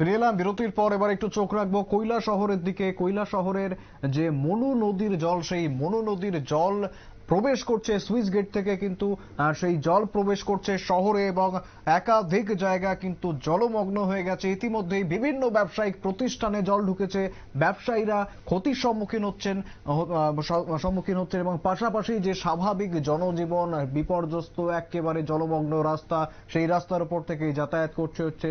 ফিরে এলাম বিরতির পর এবার একটু চোখ রাখব কৈলা শহরের দিকে। কৈলা শহরের যে মনু নদীর জল, সেই মনু নদীর জল প্রবেশ করছে সুইচ গেট থেকে কিন্তু সেই জল প্রবেশ করছে শহরে এবং একাধিক জায়গা কিন্তু জলমগ্ন হয়ে গেছে। ইতিমধ্যেই বিভিন্ন ব্যবসায়িক প্রতিষ্ঠানে জল ঢুকেছে। ব্যবসায়ীরা ক্ষতির সম্মুখীন হচ্ছেন সম্মুখীন হচ্ছেন এবং পাশাপাশি যে স্বাভাবিক জনজীবন বিপর্যস্ত, একেবারে জলমগ্ন রাস্তা, সেই রাস্তার উপর থেকেই যাতায়াত করছে হচ্ছে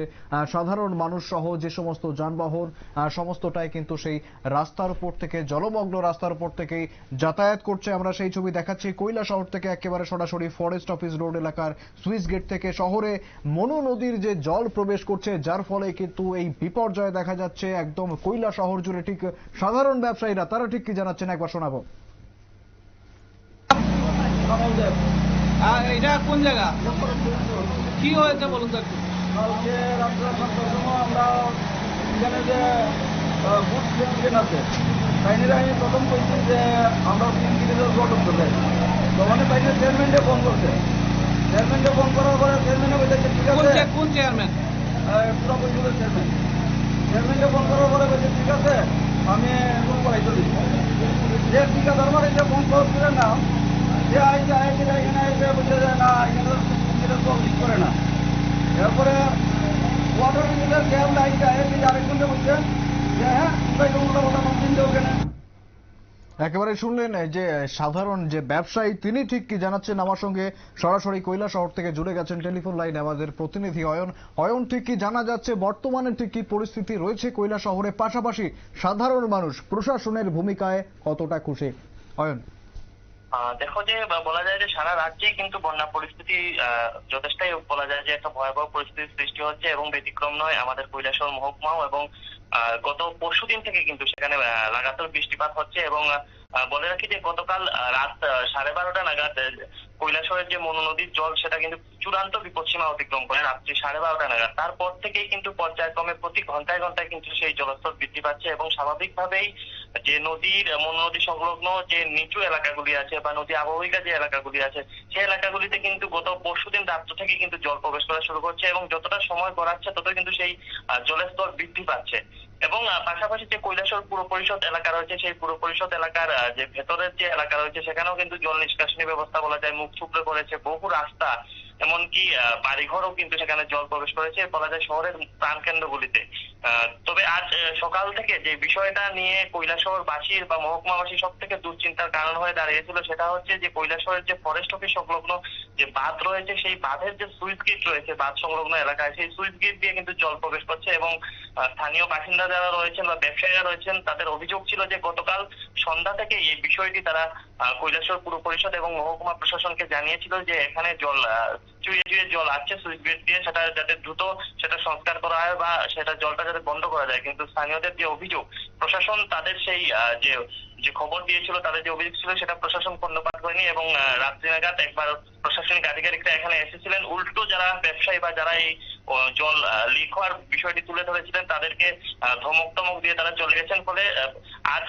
সাধারণ মানুষ সহ যে সমস্ত যানবাহন সমস্তটাই কিন্তু সেই রাস্তার উপর থেকে, জলমগ্ন রাস্তার উপর থেকেই যাতায়াত করছে। আমরা সেই ছবি দেখাচ্ছি কৈলা শহর থেকে একেবারে সরাসরি ফরেস্ট অফিস রোড এলাকার সুইচ গেট থেকে শহরে মনু নদীর যে জল প্রবেশ করছে যার ফলে কিন্তু এই বিপর্যয় দেখা যাচ্ছে একদম কৈলা শহর জুড়ে। ঠিক সাধারণ ব্যবসায়ীরা তারা ঠিক কি জানাচ্ছেন? একবার শোনাবো। এটা কোন জায়গা? কি হয়েছে বলুন তো একটু। কালকে রাত্রে আমরা এখানে যে প্রেসিডেন্ট আছে তাইনিরা আমি প্রথম বলছি যে আমরা কিলোমিটার জল ঢুকতে তখন তাইনে চেয়ারম্যানকে ফোন করছে। চেয়ারম্যানকে ফোন করার পরে চেয়ারম্যানে বলছে যে ঠিক আছে। কোন চেয়ারম্যান পুরো পরিষদের চেয়ারম্যান চেয়ারম্যানকে ফোন করার পরে বলছে ঠিক আছে আমি ফোন করাই চলি। যে ঠিকাদার মানে যে ফোন করছিলেন না যে আইসে আইসে এখানে এসে বলছে যে না এখানে তো করে না। এরপরে ওয়াটার মিলের গ্যাস লাইনটা এসে আরেকজনকে বলছে যে হ্যাঁ তোমরা কোনো কথা নতুন যে ওখানে একেবারে শুনলেন যে সাধারণ যে ব্যবসায়ী, তিনি ঠিক কি জানাচ্ছেন? আমার সঙ্গে সরাসরি কৈলা শহর থেকে জুড়ে গেছেন টেলিফোন লাইন আমাদের প্রতিনিধি অয়ন। অয়ন, ঠিক কি জানা যাচ্ছে বর্তমানে ঠিক কি পরিস্থিতি রয়েছে কৈলা শহরে? পাশাপাশি সাধারণ মানুষ প্রশাসনের ভূমিকায় কতটা খুশি? অয়ন। দেখো যে বলা যায় যে সারা রাজ্যেই কিন্তু বন্যা পরিস্থিতি যথেষ্টই বলা যায় যে একটা ভয়াবহ পরিস্থিতির সৃষ্টি হচ্ছে এবং ব্যতিক্রম নয়। আমাদের কৈলাসহর মহকুমাও এবং গত পরশুদিন থেকে কিন্তু সেখানে লাগাতার বৃষ্টিপাত হচ্ছে এবং বলে রাখি যে গতকাল রাত সাড়ে বারোটা নাগাদ আহ, কৈলাসহরের যে মনু নদীর জল সেটা কিন্তু চূড়ান্ত বিপদসীমা অতিক্রম করে রাত্রি সাড়ে বারোটা নাগাদ। তারপর থেকেই কিন্তু পর্যায়ক্রমে প্রতি ঘন্টায় ঘন্টায় কিন্তু সেই জলস্তর বৃদ্ধি পাচ্ছে এবং স্বাভাবিকভাবেই যে নদীর মনু নদী সংলগ্ন যে নিচু এলাকাগুলি আছে বা নদী আবহিকা যে এলাকাগুলি আছে, সেই এলাকাগুলিতে কিন্তু গত পরশুদিন রাত্র থেকে কিন্তু জল প্রবেশ করা শুরু করছে এবং যতটা সময় গড়াচ্ছে তত কিন্তু সেই জলের স্তর বৃদ্ধি পাচ্ছে। এবং পাশাপাশি যে কৈলাসর পুর পরিষদ এলাকা রয়েছে, সেই পুর পরিষদ এলাকার যে ভেতরের যে এলাকা রয়েছে, সেখানেও কিন্তু জল নিষ্কাশনী ব্যবস্থা বলা যায়। মুখ থুবড়ে পড়েছে বহু রাস্তা। এমনকি বাড়িঘরও কিন্তু সেখানে জল প্রবেশ করেছে। বলা যায় শহরের প্রাণকেন্দ্রগুলিতে। তবে আজ সকাল থেকে যে বিষয়টা নিয়ে কৈলাসহরবাসীর বা মহকুমাবাসী সব থেকে দুশ্চিন্তার কারণ হয়ে দাঁড়িয়েছিল সেটা হচ্ছে যে, কৈলাসহরের যে ফরেস্ট অফিস সংলগ্ন যে বাঁধ রয়েছে, সেই বাঁধের যে সুইচ গেট রয়েছে, বাঁধ সংলগ্ন এলাকায়, সেই সুইচ গেট দিয়ে কিন্তু জল প্রবেশ করছে এবং স্থানীয় বাসিন্দা যারা রয়েছেন বা ব্যবসায়ীরা রয়েছেন তাদের অভিযোগ ছিল যে গতকাল সন্ধ্যা থেকে এই বিষয়টি তারা আহ, কৈলাসহর পুর পরিষদ এবং মহকুমা প্রশাসনকে জানিয়েছিল যে এখানে জল চুয়ে চুয়ে জল আসছে সুইচ গেট দিয়ে সেটা যাতে দ্রুত সেটা সংস্কার করা হয় বা সেটা জলটা যাতে বন্ধ করা যায়। কিন্তু স্থানীয়দের যে অভিযোগ প্রশাসন তাদের সেই যে যে খবর দিয়েছিল তাদের যে অভিযোগ ছিল সেটা প্রশাসন কর্ণপাত করেনি এবং রাত্রি নাগাদ একবার প্রশাসনিক আধিকারিকরা এখানে এসেছিলেন। উল্টো যারা ব্যবসায়ী বা যারা এই জল লিক হওয়ার বিষয়টি তুলে ধরেছিলেন। তাদেরকে ধমক টমক দিয়ে তারা চলে গেছেন। ফলে আজ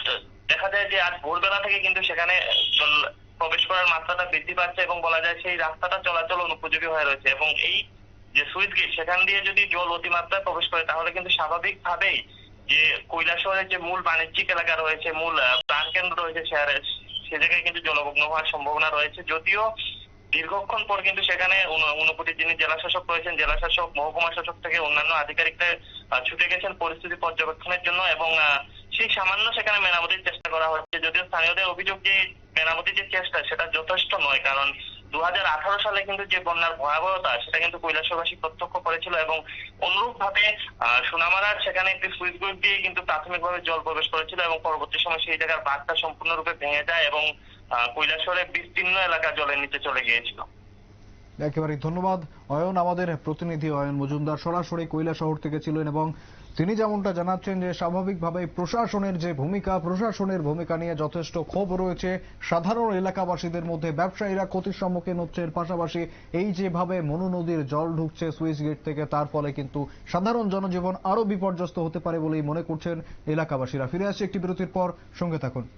দেখা যায় যে আজ ভোরবেলা থেকে কিন্তু সেখানে জল প্রবেশ করার মাত্রাটা বৃদ্ধি পাচ্ছে এবং বলা যায় সেই রাস্তাটা চলাচল অনুপযোগী হয়ে রয়েছে এবং এই যে সুইচ গেট, সেখান দিয়ে যদি জল অতিমাত্রায় প্রবেশ করে, তাহলে কিন্তু স্বাভাবিকভাবেই যে কৈলাসহরের যে মূল বাণিজ্যিক এলাকা রয়েছে, মূল প্রাণকেন্দ্র রয়েছে শহরের সে জায়গায় কিন্তু জলমগ্ন হওয়ার সম্ভাবনা রয়েছে। যদিও দীর্ঘক্ষণ পর কিন্তু সেখানে ঊনকোটি যিনি জেলা শাসক রয়েছেন জেলা শাসক মহকুমা শাসক থেকে অন্যান্য আধিকারিকরা ছুটে গেছেন পরিস্থিতি পর্যবেক্ষণের জন্য এবং সেই সামান্য সেখানে মেরামতির চেষ্টা করা হচ্ছে। যদিও স্থানীয়দের অভিযোগ যে মেরামতির যে চেষ্টা, সেটা যথেষ্ট নয়, কারণ দু হাজার আঠারো সালে কিন্তু যে বন্যার ভয়াবহতা, সেটা কিন্তু কৈলাসবাসী প্রত্যক্ষ করেছিল এবং অনুরূপ ভাবে সোনামারার সেখানে একটি সুইচ গেট দিয়ে কিন্তু প্রাথমিকভাবে জল প্রবেশ করেছিল এবং পরবর্তী সময় সেই জায়গার বাঁধটা সম্পূর্ণরূপে ভেঙে যায় এবং বিস্তীর্ণ এলাকা জলের নিচে চলে গিয়েছিল। একেবারে ধন্যবাদ, অয়ন, আমাদের প্রতিনিধি অয়ন মজুমদার সরাসরি কৈলা শহর থেকে ছিলেন এবং তিনি যেমনটা জানাচ্ছেন যে স্বাভাবিকভাবে প্রশাসনের যে ভূমিকা, প্রশাসনের ভূমিকা নিয়ে যথেষ্ট ক্ষোভ রয়েছে। সাধারণ এলাকাবাসীদের মধ্যে ব্যবসায়ীরা ক্ষতির সম্মুখীন হচ্ছে। এর পাশাপাশি এই যেভাবে মনু নদীর জল ঢুকছে সুইচ গেট থেকে, তার ফলে কিন্তু সাধারণ জনজীবন আরও বিপর্যস্ত হতে পারে বলেই মনে করছেন এলাকাবাসীরা। ফিরে আসছে একটি বিরতির পর, সঙ্গে থাকুন।